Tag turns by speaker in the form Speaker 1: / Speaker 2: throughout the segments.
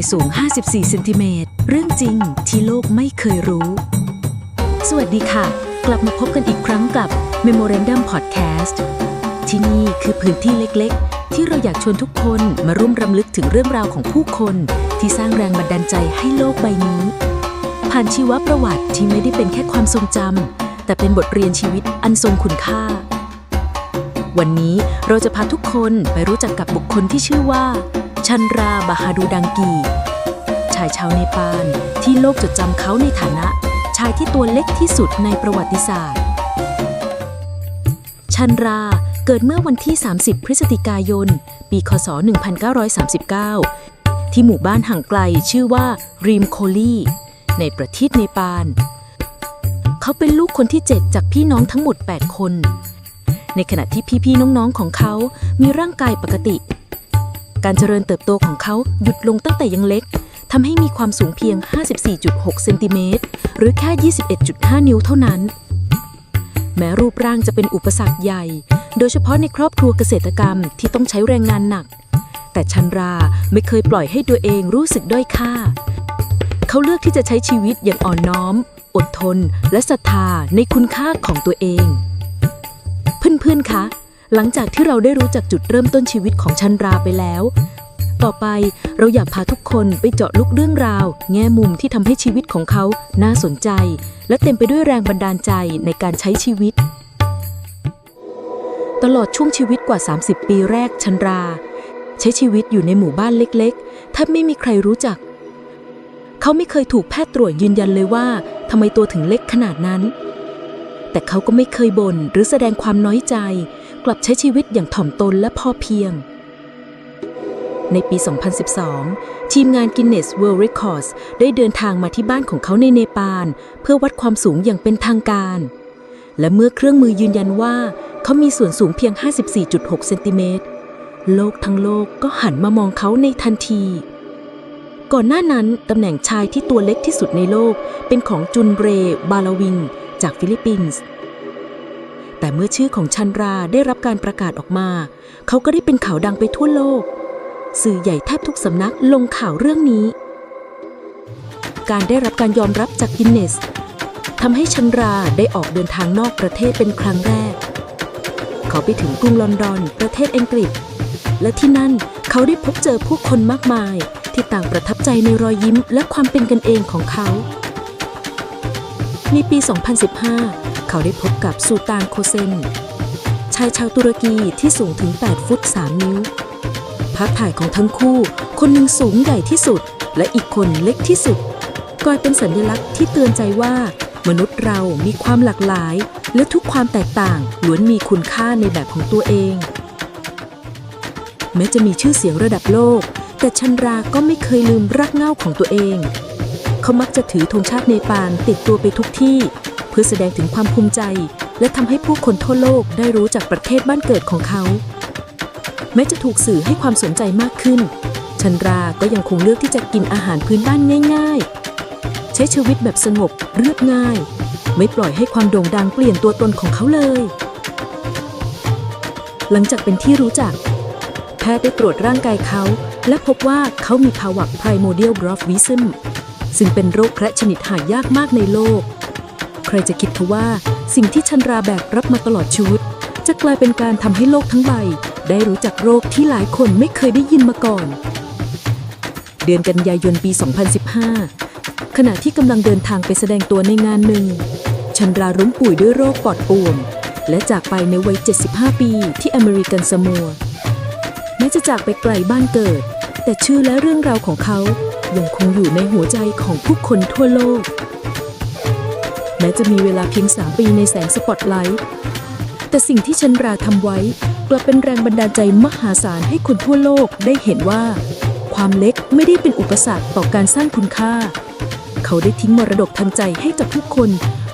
Speaker 1: ายสูง 54 เซนติเมตร เรื่องจริงที่โลกไม่เคยรู้ สวัสดีค่ะ กลับมาพบกันอีกครั้งกับ Memorandum Podcast ที่นี่คือพื้นที่เล็กๆ ที่เราอยากชวนทุกคนมาร่วมรำลึกถึงเรื่องราวของผู้คน ที่สร้างแรงบันดาลใจให้โลกใบนี้ ผ่านชีวประวัติที่ไม่ได้เป็นแค่ความทรงจำแต่เป็นบทเรียนชีวิตอันทรงคุณค่า วันนี้เราจะพาทุกคนไปรู้จักกับบุคคลที่ชื่อว่า ชันราบาฮาดูดังกี ชายชาวเนปาลที่โลกจดจำเขาในฐานะ ชายที่ตัวเล็กที่สุดในประวัติศาสตร์ ชันราเกิดเมื่อวันที่ 30 พฤศจิกายน ปี คศ 1939 ที่หมู่บ้านห่างไกลชื่อว่ารีมโคลีในประเทศเนปาล เขาเป็นลูกคนที่ 7 จากพี่น้องทั้งหมด 8 คน ในขณะที่พี่ๆน้องๆของเขา มีร่างกายปกติ การเจริญเติบโตของเขาหยุดลงตั้งแต่ยังเล็กทำให้มีความสูงเพียง 54.6 เซนติเมตร หรือแค่ 21.5 นิ้วเท่านั้น แม้รูปร่างจะเป็นอุปสรรคใหญ่ โดยเฉพาะในครอบครัวเกษตรกรรมที่ต้องใช้แรงงานหนัก แต่ชันราไม่เคยปล่อยให้ตัวเองรู้สึกด้อยค่า เขาเลือกที่จะใช้ชีวิตอย่างอ่อนน้อม อดทน และศรัทธาในคุณค่าของตัวเอง เพื่อนๆ คะ หลังจากที่เราได้รู้จักจุดเริ่มต้นชีวิตของชันราไปแล้ว ต่อไปเราอยากพาทุกคนไปเจาะลึกเรื่องราว แง่มุมที่ทำให้ชีวิตของเขาน่าสนใจ และเต็มไปด้วยแรงบันดาลใจในการใช้ชีวิต ตลอดช่วงชีวิตกว่า 30 ปีแรกชันรา ใช้ชีวิตอยู่ในหมู่บ้านเล็กๆแทบไม่มีใครรู้จัก เขาไม่เคยถูกแพทย์ตรวจยืนยันเลยว่าทำไมตัวถึงเล็กขนาดนั้น แต่เขาก็ไม่เคยบ่นหรือแสดงความน้อยใจ กลับใช้ชีวิตอย่างถ่อมตนและพอเพียง ในปี 2012 ทีมงาน Guinness World Records ได้เดินทางมาที่บ้านของเขาในเนปาล เพื่อวัดความสูงอย่างเป็นทางการ และเมื่อเครื่องมือยืนยันว่า เขามีส่วนสูงเพียง 54.6 เซนติเมตร โลกทั้งโลกก็หันมามองเขาในทันทีก่อนหน้านั้น ตำแหน่งชายที่ตัวเล็กที่สุดในโลก เป็นของจุนเร บาลาวิง จากฟิลิปปินส์ แต่เมื่อชื่อของชันราได้รับการประกาศออกมา เขาก็ได้เป็นข่าวดังไปทั่วโลก สื่อใหญ่แทบทุกสำนักลงข่าวเรื่องนี้ การได้รับการยอมรับจากกินเนสทำให้ชันราได้ออกเดินทางนอกประเทศเป็นครั้งแรก เขาไปถึงกรุงลอนดอน ประเทศอังกฤษ และที่นั่นเขาได้พบเจอผู้คนมากมาย ที่ต่างประทับใจในรอยยิ้มและความเป็นกันเองของเขา ในปี 2015 เขาได้พบกับซูตานโคเซน ชายชาวตุรกีที่สูงถึง 8 ฟุต 3 นิ้ว ภาพถ่ายของทั้งคู่ คนหนึ่งสูงใหญ่ที่สุด และอีกคนเล็กที่สุดกลายเป็นสัญลักษณ์ที่เตือนใจว่า มนุษย์เรามีความหลากหลาย และทุกความแตกต่างล้วนมีคุณค่าในแบบของตัวเอง แม้จะมีชื่อเสียงระดับโลก แต่ชันราก็ไม่เคยลืมรากเง้าของตัวเอง เขามักจะถือธงชาติเนปาลติดตัวไปทุกที่ เพื่อแสดงถึงความภูมิใจ และทำให้ผู้คนทั่วโลกได้รู้จักประเทศบ้านเกิดของเขา แม้จะถูกสื่อให้ความสนใจมากขึ้น ชันราก็ยังคงเลือกที่จะกินอาหารพื้นบ้านง่าย ๆ ใช้ชีวิตแบบสงบเรียบง่าย ไม่ปล่อยให้ความโด่งดังเปลี่ยนตัวตนของเขาเลย หลังจากเป็นที่รู้จัก แพทย์ได้ตรวจร่างกายเขา และพบว่าเขามีภาวะ primordial dwarfism ซึ่ งเป็นโรคแคระชนิดหายากมากในโลก ใครจะคิดทว่า สิ่งที่ชันราแบกรับมาตลอดชีวิตจะกลายเป็นการทำให้โลกทั้งใบ ได้รู้จักโรคที่หลายคนไม่เคยได้ยินมาก่อน เดือนกันยายนปี 2015 ขณะที่กำลังเดินทางไปแสดงตัวในงานหนึ่ง ชันราล้มป่วยด้วยโรคปอดป่วมและจากไปในวัย 75 ปีที่อเมริกันสมัวแม้จะจากไปไกลบ้านเกิด แต่ชื่อและเรื่องราวของเขา ยังคงอยู่ในหัวใจของผู้คนทั่วโลก แม้จะมีเวลาเพียง3ปีในแสงสปอตไลท์ แต่สิ่งที่ชันราทำไว้ กลับเป็นแรงบันดาลใจมหาศาลให้คนทั่วโลกได้เห็นว่า ความเล็กไม่ได้เป็นอุปสรรคต่อการสร้างคุณค่า เขาได้ทิ้งมรดกทางใจให้กับผู้คน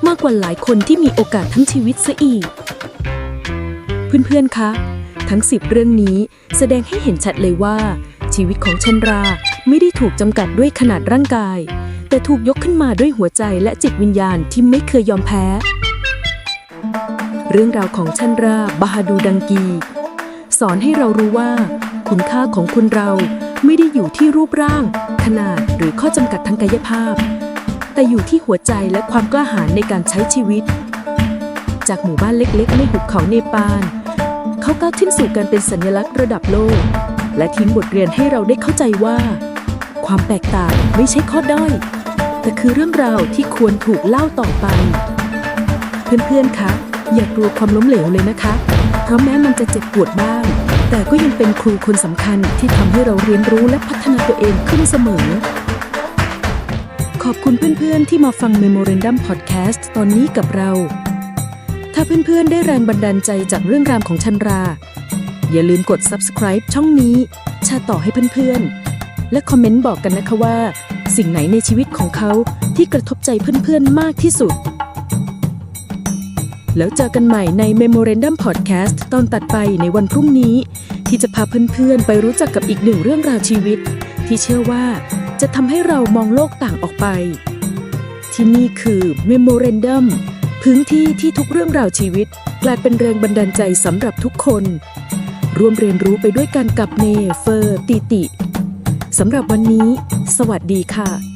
Speaker 1: มากกว่าหลายคนที่มีโอกาสทั้งชีวิตซะอีก เพื่อนๆ คะ ทั้ง 10 เรื่องนี้แสดงให้เห็นชัดเลยว่า ชีวิตของชันราไม่ได้ถูกจำกัดด้วยขนาดร่างกาย แต่ถูกยกขึ้นมาด้วยหัวใจและจิตวิญญาณที่ไม่เคยยอมแพ้ เรื่องราวของชันราบาฮาดูดังกี สอนให้เรารู้ว่า คุณค่าของคนเราไม่ได้อยู่ที่รูปร่าง ขนาดหรือข้อจำกัดทางกายภาพ แต่อยู่ที่หัวใจและความกล้าหาญในการใช้ชีวิต จากหมู่บ้านเล็กๆในหุบเขาเนปาลเขาก้าวขึ้นสู่การเป็นสัญลักษณ์ระดับโลก และทิ้งบทเรียนให้เราได้เข้าใจว่า ความแตกต่างไม่ใช่ข้อด้อย แต่คือเรื่องราวที่ควรถูกเล่าต่อไป เพื่อนๆ คะ อย่ากลัวความล้มเหลวเลยนะคะ เพราะแม้มันจะเจ็บปวดบ้าง แต่ก็ยังเป็นครูคนสำคัญที่ทำให้เราเรียนรู้และพัฒนาตัวเองขึ้นเสมอ ขอบคุณเพื่อนๆ ที่มาฟัง Memorandum Podcast ตอนนี้กับเรา ถ้าเพื่อนๆ ได้แรงบันดาลใจจากเรื่องราวของชันรา อย่าลืมกด subscribe ช่องนี้ แชร์ต่อให้เพื่อนๆ และคอมเมนต์บอกกันนะคะว่า สิ่งไหนในชีวิตของเขาที่กระทบใจเพื่อนๆ มากที่สุด แล้วเจอกันใหม่ใน Memorandum Podcast ตอนตัดไปในวันพรุ่งนี้ ที่จะพาเพื่อนๆ ไปรู้จักกับอีกหนึ่งเรื่องราวชีวิต ที่เชื่อว่าจะทำให้เรามองโลกต่างออกไป ที่นี่คือ Memorandum พื้นที่ที่ทุกเรื่องราวชีวิต กลายเป็นแรงบันดาลใจสำหรับทุกคน ร่วมเรียนรู้ไปด้วยกันกับเนเฟอร์ติติสำหรับวันนี้ สวัสดีค่ะ